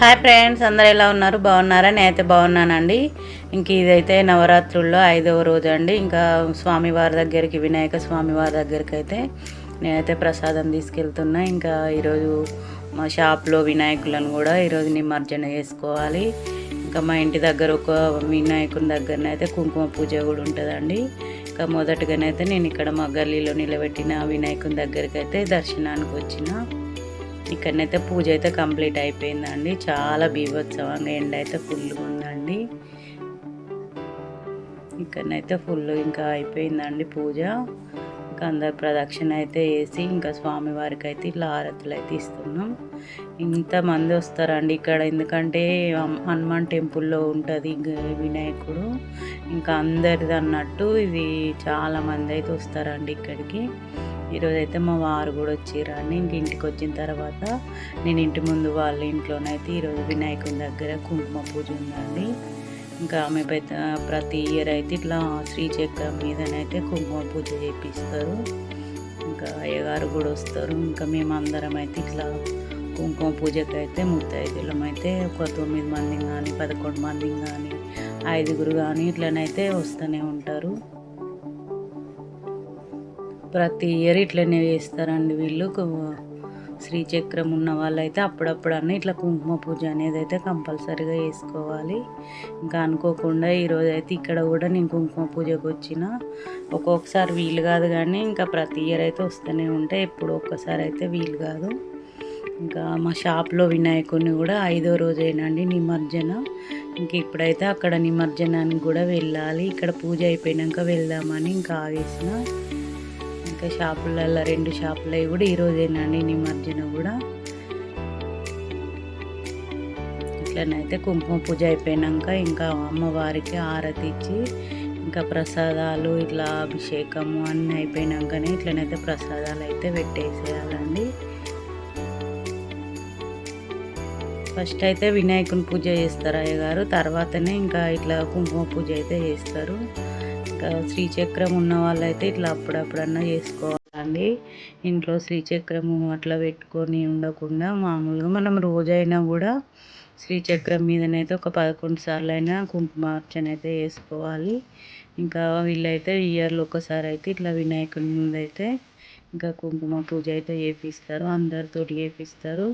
Hi friends అందరు ఎలా ఉన్నారు? బాగున్నారా? నేనైతే బాగున్నానండి. ఇంక ఇదైతే నవరాత్రుల్లో ఐదవ రోజు అండి. ఇంకా స్వామివారి దగ్గరికి వినాయక స్వామివారి దగ్గరికి అయితే నేనైతే ప్రసాదం తీసుకెళ్తున్నా. ఇంకా ఈరోజు మా షాప్లో వినాయకులను కూడా ఈరోజు నిమజ్జన చేసుకోవాలి. ఇంకా మా ఇంటి దగ్గర ఒక వినాయకుని దగ్గరనైతే కుంకుమ పూజ కూడా ఉంటుందండి. ఇంకా మొదటగానైతే నేను ఇక్కడ మా గల్లీలో నిలబెట్టిన వినాయకుని దగ్గరికి అయితే దర్శనానికి వచ్చిన. ఇక్కడనైతే పూజ అయితే కంప్లీట్ అయిపోయిందండి. చాలా బీభత్సవంగా ఎండ అయితే ఫుల్గా ఉందండి. ఇక్కడనైతే ఫుల్ ఇంకా అయిపోయిందండి పూజ. ఇంకా అందరు ప్రదక్షిణ అయితే వేసి ఇంకా స్వామివారికి అయితే ఇట్లా ఆరతులు అయితే ఇస్తున్నాం. ఇంతమంది వస్తారండి ఇక్కడ. ఎందుకంటే హనుమాన్ టెంపుల్లో ఉంటుంది వినాయకుడు. ఇంకా అందరిది అన్నట్టు ఇది చాలామంది అయితే వస్తారండి ఇక్కడికి. ఈరోజు అయితే మా వారు కూడా వచ్చిరండి. ఇంక ఇంటికి వచ్చిన తర్వాత నేను ఇంటి ముందు వాళ్ళ ఇంట్లోనైతే ఈరోజు వినాయకుని దగ్గర కుంకుమ పూజ ఉందండి. ఇంకా ఆమె పెద్ద ప్రతి ఇయర్ అయితే ఇట్లా శ్రీచక్రం మీదనైతే కుంకుమ పూజ చేపిస్తారు. ఇంకా అయ్యగారు కూడా వస్తారు. ఇంకా మేము అందరం అయితే ఇట్లా కుంకుమ పూజకి అయితే ముత్తైదులం అయితే ఒక తొమ్మిది మంది కానీ పదకొండు మంది కానీ ఐదుగురు కానీ ఇట్లనైతే వస్తూనే ఉంటారు. ప్రతి ఇయర్ ఇట్లనే వేస్తారండి వీళ్ళు. శ్రీచక్రం ఉన్న వాళ్ళైతే అప్పుడప్పుడు అన్న ఇట్లా కుంకుమ పూజ అనేది అయితే కంపల్సరీగా వేసుకోవాలి. ఇంకా అనుకోకుండా ఈరోజు అయితే ఇక్కడ కూడా నేను కుంకుమ పూజకు వచ్చిన. ఒక్కొక్కసారి వీలు కాదు కానీ ఇంకా ప్రతి ఇయర్ అయితే వస్తూనే ఉంటాయి ఎప్పుడు ఒక్కసారి అయితే వీలు కాదు. ఇంకా మా షాప్లో వినాయకుడిని కూడా ఐదో రోజేనండి నిమజ్జన. ఇంక ఇప్పుడైతే అక్కడ నిమజ్జనానికి కూడా వెళ్ళాలి. ఇక్కడ పూజ అయిపోయినాక వెళ్దామని ఇంకా ఆగేసిన. ఇంకా షాపులలో రెండు షాపులు కూడా ఈరోజేనండి నిమజ్జనం కూడా. ఇట్లనైతే కుంకుమ పూజ అయిపోయినాక ఇంకా అమ్మవారికి ఆరతి ఇచ్చి ఇంకా ప్రసాదాలు ఇట్లా అభిషేకము అన్నీ అయిపోయినాకనే ఇట్లనైతే ప్రసాదాలు అయితే పెట్టేసేయాలండి. ఫస్ట్ అయితే వినాయకుని పూజ చేస్తారు అయ్యగారు తర్వాతనే ఇంకా ఇట్లా కుంకుమ పూజ అయితే చేస్తారు. శ్రీచక్రం ఉన్న వాళ్ళైతే ఇట్లా అప్పుడప్పుడన్నా చేసుకోవాలండి. ఇంట్లో శ్రీచక్రము అట్లా పెట్టుకొని ఉండకుండా మామూలుగా మనం రోజైనా కూడా శ్రీచక్రం మీదనైతే ఒక పదకొండు సార్లు అయినా కుంకుమార్చన అయితే వేసుకోవాలి ఇంకా వీళ్ళైతే ఇయర్లో ఒకసారి అయితే ఇట్లా వినాయకుని ముందైతే ఇంకా కుంకుమ పూజ అయితే చేపిస్తారు అందరితోటి చేపిస్తారు.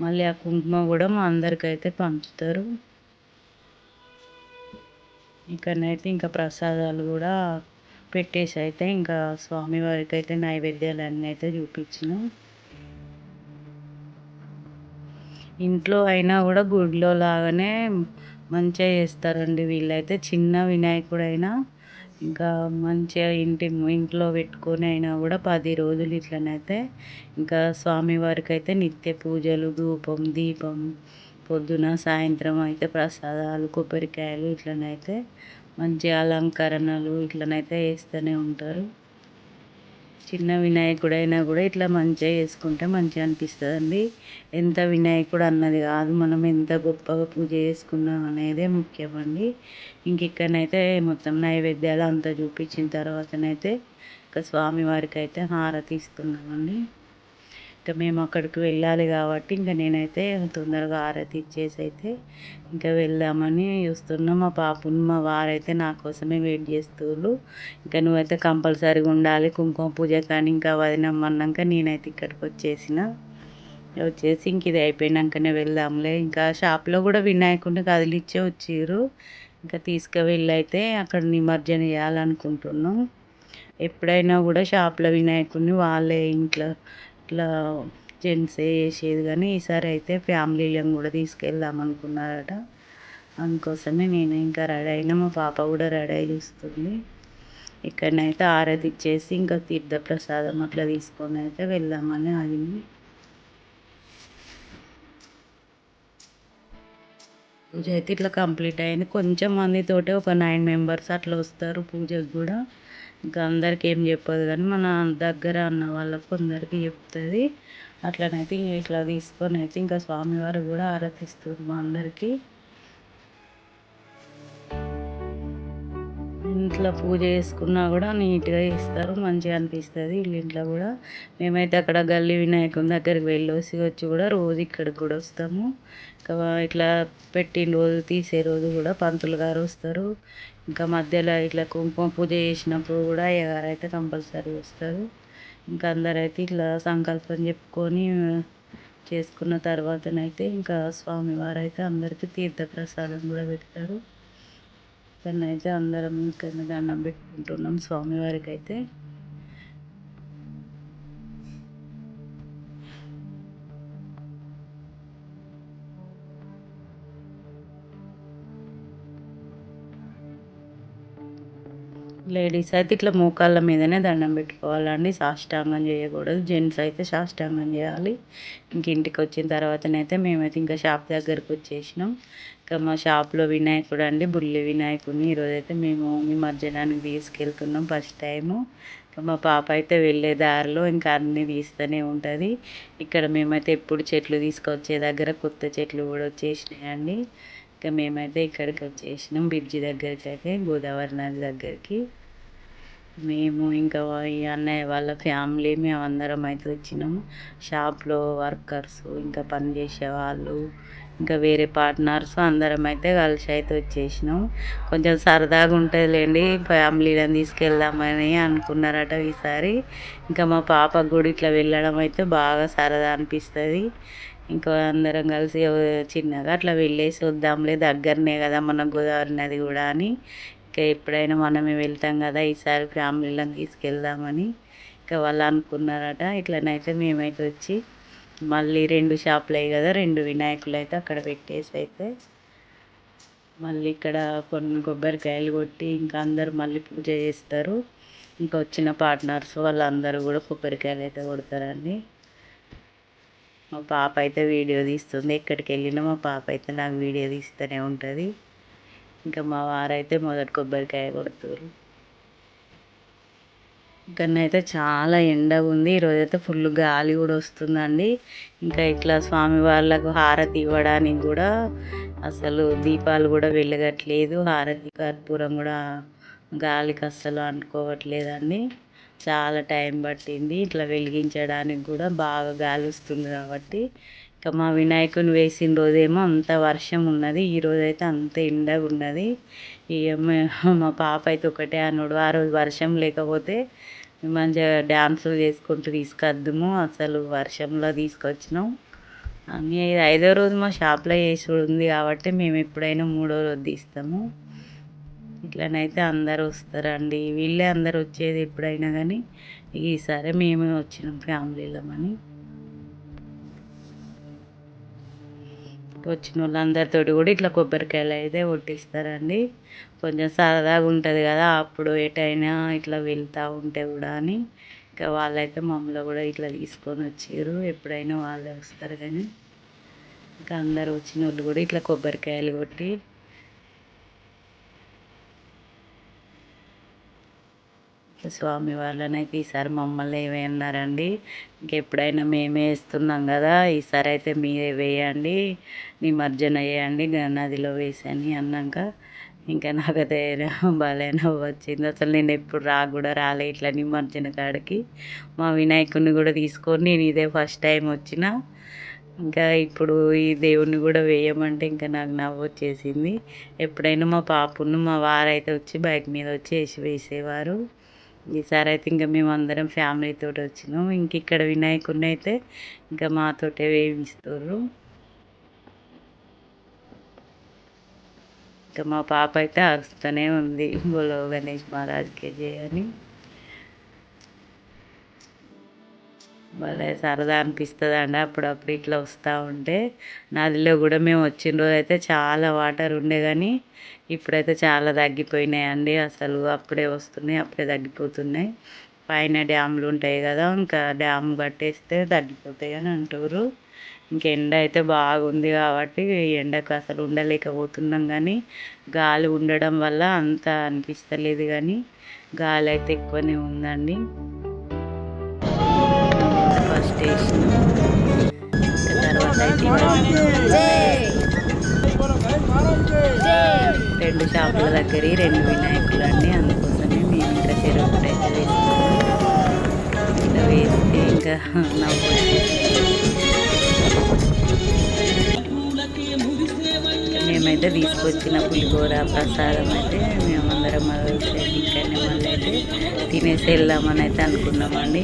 మళ్ళీ ఆ కుంకుమ కూడా మా అందరికైతే పంచుతారు. ఇక్కడనైతే ఇంకా ప్రసాదాలు కూడా పెట్టేసి అయితే ఇంకా స్వామివారికి అయితే నైవేద్యాలు అన్నీ అయితే చూపించినాం. ఇంట్లో అయినా కూడా గుడిలో లాగానే మంచిగా చేస్తారండి వీళ్ళైతే. చిన్న వినాయకుడైనా ఇంకా మంచిగా ఇంటి ఇంట్లో పెట్టుకొని అయినా కూడా పది రోజులు ఇట్లనైతే ఇంకా స్వామివారికి అయితే నిత్య పూజలు ధూపం దీపం పొద్దున సాయంత్రం అయితే ప్రసాదాలు కొబ్బరికాయలు ఇట్లనైతే మంచి అలంకరణలు ఇట్లనైతే వేస్తూనే ఉంటారు. చిన్న వినాయకుడైనా కూడా ఇట్లా మంచిగా చేసుకుంటే మంచిగా అనిపిస్తుందండి. ఎంత వినాయకుడు అన్నది కాదు మనం ఎంత గొప్పగా పూజ చేసుకున్నాం అనేదే ముఖ్యమండి. ఇంకెక్కడనైతే మొత్తం నైవేద్యాలు అంతా చూపించిన తర్వాతనైతే ఇంకా స్వామివారికి అయితే హారతి ఇస్తున్నామండి. ఇంకా మేము అక్కడికి వెళ్ళాలి కాబట్టి ఇంకా నేనైతే తొందరగా హారతి ఇచ్చేసి అయితే ఇంకా వెళ్దామని చూస్తున్నాం. మా పాపను మా వారైతే నా కోసమే వెయిట్ చేస్తున్నారు ఇంకా నువ్వైతే కంపల్సరీగా ఉండాలి. కుంకుమ పూజ కానీ ఇంకా వదినమ్మన్నాక నేనైతే ఇక్కడికి వచ్చేసిన. వచ్చేసి ఇంక ఇది అయిపోయినాకనే వెళ్దాంలే. ఇంకా షాప్లో కూడా వినాయకుడిని కదిలిచ్చే వచ్చిర్రు. ఇంకా తీసుకువెళ్ళి అయితే అక్కడ నిమజ్జన చేయాలనుకుంటున్నాం. ఎప్పుడైనా కూడా షాప్లో వినాయకుడిని వాళ్ళే ఇంట్లో ఇట్లా జెంట్సే చేసేది కానీ ఈసారి అయితే ఫ్యామిలీలను కూడా తీసుకెళ్దాం అనుకున్నారట. అందుకోసమే నేను ఇంకా రెడీ అయినా మా పాప కూడా రెడీ అయి చూస్తుంది. ఇక్కడనైతే ఆరతి ఇచ్చేసి ఇంకా తీర్థ ప్రసాదం అట్లా తీసుకొని అయితే వెళ్దామని ఆగింది. పూజ అయితే ఇట్లా కంప్లీట్ అయింది. కొంచెం మందితోటే ఒక నైన్ మెంబర్స్ అట్లా వస్తారు పూజకు కూడా. ఇంకా అందరికి ఏం చెప్పదు కానీ మన దగ్గర అన్న వాళ్ళకు కొందరికి చెప్తుంది. అట్లనైతే ఇట్లా తీసుకొని అయితే ఇంకా స్వామివారు కూడా ఆరాధిస్తుంది మా అందరికీ. ఇంట్లో పూజ చేసుకున్నా కూడా నీట్గా చేస్తారు మంచిగా అనిపిస్తుంది వీళ్ళ ఇంట్లో కూడా. మేమైతే అక్కడ గల్లీ వినాయకుని దగ్గరికి వెళ్ళేసి వచ్చి కూడా రోజు ఇక్కడికి కూడా వస్తాము. ఇంకా ఇట్లా పెట్టిన రోజు తీసే రోజు కూడా పంతులు గారు వస్తారు. ఇంకా మధ్యలో ఇట్లా కుంకుమ పూజ చేసినప్పుడు కూడా అయ్యగారైతే కంపల్సరీ వస్తారు. ఇంకా అందరైతే ఇట్లా సంకల్పం చెప్పుకొని చేసుకున్న తర్వాతనైతే ఇంకా స్వామివారు అయితే అందరికీ తీర్థప్రసాదం కూడా పెడతారు. అయితే అందరం ఇంకా దండం పెట్టుకుంటున్నాం స్వామివారికి అయితే లేడీస్ అయితే ఇట్లా మోకాళ్ళ మీదనే దండం పెట్టుకోవాలండి. సాష్టాంగం చేయకూడదు. జెంట్స్ అయితే సాష్టాంగం చేయాలి. ఇంక ఇంటికి వచ్చిన తర్వాతనైతే మేమైతే ఇంకా షాప్ దగ్గరకు వచ్చేసినాం. ఇంకా మా షాప్లో వినాయకుడు అండి బుల్లి వినాయకుడిని. ఈరోజైతే మేము నిమజ్జనానికి తీసుకెళ్తున్నాం ఫస్ట్ టైము. ఇంకా మా పాప అయితే వెళ్ళే దారిలో ఇంకా అన్నీ తీస్తూనే ఉంటుంది. ఇక్కడ మేమైతే ఎప్పుడు చెట్లు తీసుకొచ్చే దగ్గర కొత్త చెట్లు కూడా వచ్చేసినాయండి. ఇంకా మేమైతే ఇక్కడికి వచ్చేసినాం బ్రిడ్జి దగ్గరికి అయితే గోదావరి నది దగ్గరికి. మేము ఇంకా ఈ అన్నయ్య వాళ్ళ ఫ్యామిలీ మేము అందరం అయితే వచ్చినాం. షాప్లో వర్కర్స్ ఇంకా పనిచేసే వాళ్ళు ఇంకా వేరే పార్ట్నర్స్ అందరం అయితే కలిసి అయితే వచ్చేసినాం. కొంచెం సరదాగా ఉంటుందిలేండి ఫ్యామిలీని తీసుకెళ్దామని అనుకున్నారట ఈసారి. ఇంకా మా పాపకు కూడా ఇట్లా వెళ్ళడం అయితే బాగా సరదా అనిపిస్తుంది. ఇంకా అందరం కలిసి చిన్నగా అట్లా వెళ్ళేసి వద్దాంలే దగ్గరనే కదా మన గోదావరి నది కూడా అని. ఇంకా ఎప్పుడైనా మనమే వెళ్తాం కదా ఈసారి ఫ్యామిలీలను తీసుకెళ్దామని. ఇంకా వాళ్ళు అనుకున్నారట ఇట్లనైతే మేమైతే వచ్చి మళ్ళీ రెండు షాపులు అయ్యి కదా రెండు వినాయకులు అయితే అక్కడ పెట్టేసి అయితే మళ్ళీ ఇక్కడ కొన్ని కొబ్బరికాయలు కొట్టి ఇంకా అందరు మళ్ళీ పూజ చేస్తారు. ఇంకా వచ్చిన పార్ట్నర్స్ వాళ్ళందరూ కూడా కొబ్బరికాయలు అయితే కొడతారండి. మా పాప అయితే వీడియో తీస్తుంది. ఎక్కడికి వెళ్ళినా మా పాప అయితే నాకు వీడియో తీస్తూనే ఉంటుంది. ఇంకా మా వారైతే మొదటి కొబ్బరికాయ కొడుతురు ఇక్కడనైతే చాలా ఎండ ఉంది. ఈరోజైతే ఫుల్ గాలి కూడా వస్తుందండి. ఇంకా ఇట్లా స్వామి వాళ్ళకు హారతి ఇవ్వడానికి కూడా అసలు దీపాలు కూడా వెలగట్లేదు. హారతి కర్పూరం కూడా గాలికి అస్సలు అంటుకోవట్లేదండి. చాలా టైం పట్టింది ఇట్లా వెలిగించడానికి కూడా బాగా గాలి వస్తుంది కాబట్టి. ఇంకా మా వినాయకుని వేసిన రోజేమో అంత వర్షం ఉన్నది ఈరోజు అయితే అంత ఎండగా ఉన్నది. ఇక మా పాప అయితే ఒకటే అనుడు ఆ రోజు వర్షం లేకపోతే మంచిగా డ్యాన్సులు చేసుకుంటూ తీసుకొద్దుము అసలు వర్షంలో తీసుకొచ్చినాం. అని ఐదో రోజు మా షాప్లో వేసుడు ఉంది కాబట్టి మేము ఎప్పుడైనా మూడో రోజు తీస్తాము. ఇట్లనైతే అందరు వస్తారండి. వీళ్ళే అందరు వచ్చేది ఎప్పుడైనా కానీ ఈసారి మేమే వచ్చినాం ఫ్యామిలీలమని వచ్చిన వాళ్ళందరితో కూడా ఇట్లా కొబ్బరికాయలు అయితే కొట్టిస్తారండి. కొంచెం సరదాగా ఉంటుంది కదా అప్పుడు ఎటైనా ఇట్లా వెళ్తూ ఉంటే కూడా అని. ఇంకా వాళ్ళైతే మమ్మల్ని కూడా ఇట్లా తీసుకొని వచ్చారు. ఎప్పుడైనా వాళ్ళే వస్తారు కానీ. ఇంకా అందరు వచ్చిన వాళ్ళు కూడా ఇట్లా కొబ్బరికాయలు కొట్టి స్వామి వాళ్ళనైతే ఈసారి మమ్మల్ని ఏమన్నారండి ఇంకెప్పుడైనా మేమే వేస్తున్నాం కదా ఈసారి అయితే మీరే వేయండి నిమజ్జన వేయండి నదిలో వేసని అన్నాక ఇంకా నాకైతే భలే నవ్వు వచ్చింది. అసలు నేను ఎప్పుడు రా కూడా రాలే ఇట్లా నిమజ్జన కాడికి. మా వినాయకుడిని కూడా తీసుకొని నేను ఇదే ఫస్ట్ టైం వచ్చిన. ఇంకా ఇప్పుడు ఈ దేవుణ్ణి కూడా వేయమంటే ఇంకా నాకు నవ్వు వచ్చేసింది. ఎప్పుడైనా మా పాపను మా వారైతే వచ్చి బైక్ మీద వచ్చి వేసి వేసేవారు. ఈసారి అయితే ఇంకా మేము అందరం ఫ్యామిలీతో వచ్చినాం. ఇంక ఇక్కడ వినాయకుడిని అయితే ఇంకా మాతోటే వేయిస్తారు ఇంకా మా పాప అయితే అరుస్తూనే ఉంది. బోలో గణేష్ మహారాజ్కే చేయని భలే సరదా అనిపిస్తుంది అండి అప్పుడప్పుడు ఇట్లా వస్తూ ఉంటే. నదిలో కూడా మేము వచ్చిన రోజు అయితే చాలా వాటర్ ఉండే కానీ ఇప్పుడైతే చాలా తగ్గిపోయినాయి అండి అసలు అప్పుడే వస్తున్నాయి అప్పుడే తగ్గిపోతున్నాయి. పైన డ్యామ్లు ఉంటాయి కదా ఇంకా డ్యామ్ కట్టేస్తే తగ్గిపోతాయి అని అంటారు. ఇంక ఎండ అయితే బాగుంది కాబట్టి ఎండకు అసలు ఉండలేకపోతున్నాం కానీ గాలి ఉండడం వల్ల అంత అనిపిస్తలేదు కానీ గాలి అయితే ఎక్కువనే ఉందండి. తర్వాత రెండు షాపుల దగ్గర రెండు వినాయకులు అండి అందుకోసమే మేము ఇంకా చెరువు అయితే ఇలా వేస్తే ఇంకా నవ్వు మేమైతే తీసుకొచ్చిన పులిహోర ప్రసాదం అయితే మేమందరం ఇక్కడనే మళ్ళీ అయితే తినేసి వెళ్దామని అయితే అనుకున్నామండి.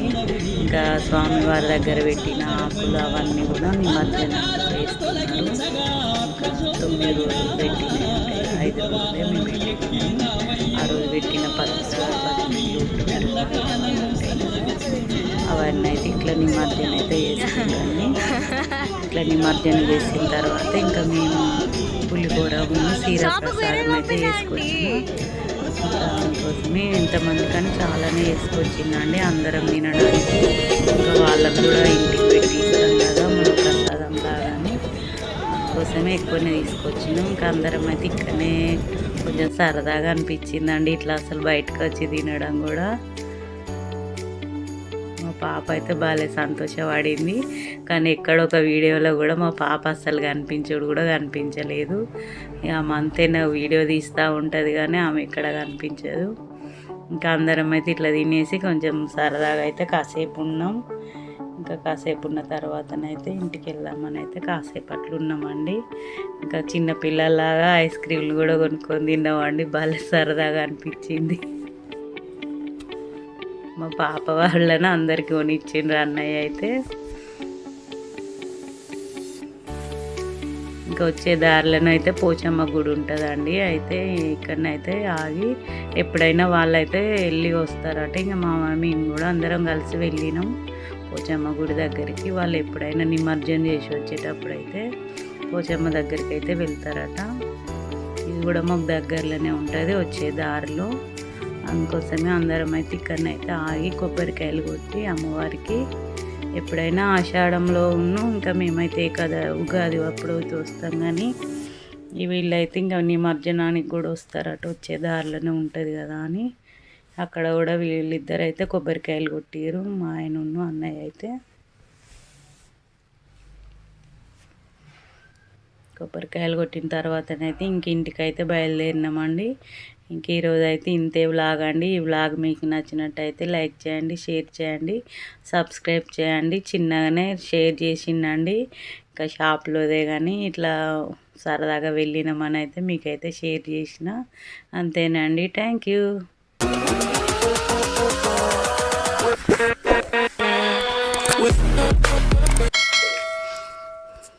ఇంకా స్వామివారి దగ్గర పెట్టిన ఆకులు అవన్నీ కూడా నిమజ్జనం వేస్తున్నారు. ఇంకా తొమ్మిది రోజులు పెట్టిన ఐదు రోజులే మేము ఆ రోజు పెట్టిన పత్తి అవన్నీ ఇట్లా నిమజ్జనం అయితే చేస్తున్నాను ఇట్లా నిమజ్జనం చేసిన తర్వాత ఇంకా మేము పులిహోర సీర ప్రసాదం అయితే వేసుకొచ్చినాం దానికోసమే ఇంతమంది కానీ చాలానే వేసుకొచ్చిందండి అందరం తినడానికి ఇంకా వాళ్ళకు కూడా ఇంటికి పెట్టి ఇస్తాం కదా మన ప్రసాదం లాగానే. అందుకోసమే ఎక్కువనే తీసుకొచ్చినాం. ఇంకా అందరం అయితే ఇక్కడనే కొంచెం సరదాగా అనిపించిందండి. ఇట్లా అసలు బయటకు వచ్చి తినడం కూడా. పాప అయితే బాగాలే సంతోషపడింది. కానీ ఎక్కడ ఒక వీడియోలో కూడా మా పాప అస్సలు కనిపించడు కూడా కనిపించలేదు. ఇక ఆమె అంతేనా వీడియో తీస్తూ ఉంటుంది కానీ ఆమె ఎక్కడ కనిపించదు. ఇంకా అందరం అయితే ఇట్లా తినేసి కొంచెం సరదాగా అయితే కాసేపు ఉన్నాం. ఇంకా కాసేపు ఉన్న తర్వాతనైతే ఇంటికి వెళ్దామని అయితే కాసేపు అట్లా ఉన్నామండి. ఇంకా చిన్న పిల్లలాగా ఐస్ క్రీమ్లు కూడా కొనుక్కొని తిన్నామండి. భలే సరదాగా అనిపించింది. మా పాప వాళ్ళని అందరికి కొనిచ్చిండ్రు అన్నయ్య అయితే. ఇంకా వచ్చే దారిలోనే అయితే పోచమ్మ గుడి ఉంటుందండి. అయితే ఇక్కడనైతే ఆగి ఎప్పుడైనా వాళ్ళైతే వెళ్ళి వస్తారట. ఇంకా మా మేము కూడా అందరం కలిసి వెళ్ళినాం పోచమ్మ గుడి దగ్గరికి. వాళ్ళు ఎప్పుడైనా నిమజ్జనం చేసి వచ్చేటప్పుడు అయితే పోచమ్మ దగ్గరికి అయితే వెళ్తారట. ఇది కూడా మాకు దగ్గరలోనే ఉంటుంది వచ్చే దారిలో. అందుకోసమే అందరం అయితే ఇక్కడనైతే ఆగి కొబ్బరికాయలు కొట్టి అమ్మవారికి ఎప్పుడైనా ఆషాఢంలో ఉన్ను ఇంకా మేమైతే కదా ఉగాది అప్పుడు అయితే వస్తాం కానీ వీళ్ళైతే ఇంకా నిమజ్జనానికి కూడా వస్తారట వచ్చే దారిలోనే ఉంటుంది కదా అని. అక్కడ కూడా వీళ్ళిద్దరు అయితే కొబ్బరికాయలు కొట్టిరు మా ఆయన అన్నయ్య అయితే. కొబ్బరికాయలు కొట్టిన తర్వాతనైతే ఇంక ఇంటికైతే బయలుదేరినామండి. ఇంక ఈరోజు అయితే ఇంతే వ్లాగ్ అండి. ఈ వ్లాగ్ మీకు నచ్చినట్టయితే లైక్ చేయండి షేర్ చేయండి సబ్స్క్రైబ్ చేయండి. చిన్నగానే షేర్ చేసిండండి. ఇంకా షాప్లోదే కానీ ఇట్లా సరదాగా వెళ్ళినామని అయితే మీకైతే షేర్ చేసిన. అంతేనండి. Thank you.